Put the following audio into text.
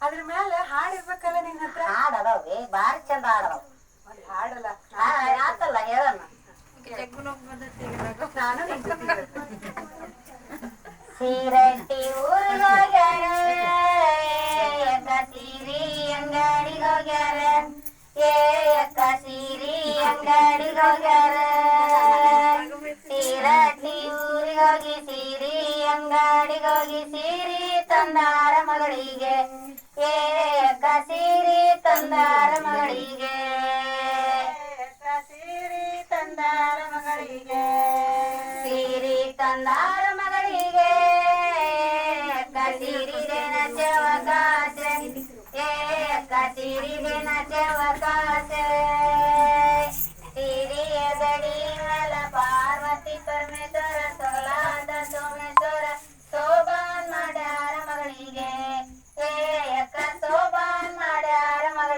ಅದ್ರ ಮೇಲೆ ಹಾಡ್ ಇರ್ಬೇಕಲ್ಲ ನಿನ್ನ ಹತ್ರ? ಹಾಡ್ ಅದಾವ್ರಿ ಬಾರಿ ಚಂದ ಹಾಡದವ್ ಒಂದ್ ಹಾಡಲ್ಲ? ಆತಲ್ಲ ಹೇಳೋಣ. ಸೀರಟ್ಟಿ ಊರಿಗೋಗ್ಯಾರ ಅಕ್ಕ ಸೀರಿ ಅಂಗಡಿಗೋಗ್ಯಾರ ಏ ಅಕ್ಕ ಸೀರಿ ಅಂಗಡಿಗೋಗ್ಯಾರ ಸೀರಟ್ಟಿ ಊರಿಗೋಗಿ ಸೀರಿ ಅಂಗಡಿಗೋಗಿ ಸೀರಿ ತಂದಾರ ಮಗಳಿಗೆ. ಏ ಸೀರೆ ತಂದಾರ ಮಗಳಿಗೆ. ಸೀರೆ ತಂದಾರ ಮಗಳಿಗೆ. ಸೀರೆ ತಂದಾರ ಮಗಳಿಗೆ. ಕಸೀರಿ ಸೀರೆ ದೇನ ಚವಕ ಏ ಅಕ್ಕ ಚವ